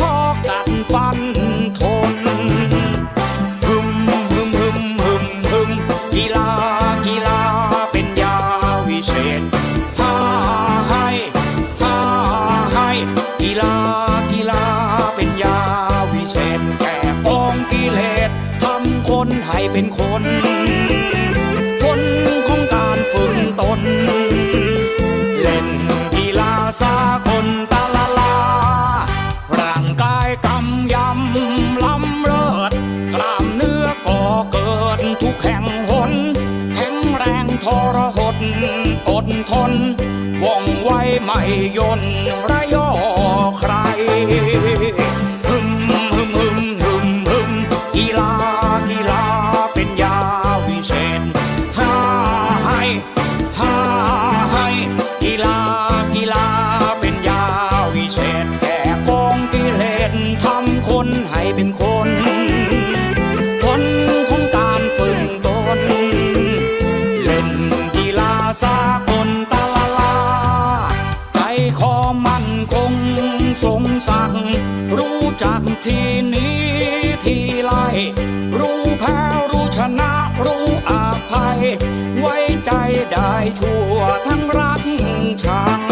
ทอกัดฟันทนฮึมฮึมฮึมฮึมฮึมกีฬากีฬาเป็นยาวิเศษพาให้พาให้กีฬากีฬาเป็นยาวิเศษแก่กองกิเลสทำคนให้เป็นคน ทนว่องไวไม่ย่นระยอใครฮึมฮึมฮึมฮึมฮึมกีฬากีฬาเป็นยาวิเศษฮ่าให้ฮ่าให้กีฬากีฬาเป็นยาวิเศษแก่กองกิเลสทำคน สัก รู้จักทีนี้ทีไรรู้แพ้รู้ชนะรู้อาภัย ไว้ใจได้ชั่วทั้งรักชัง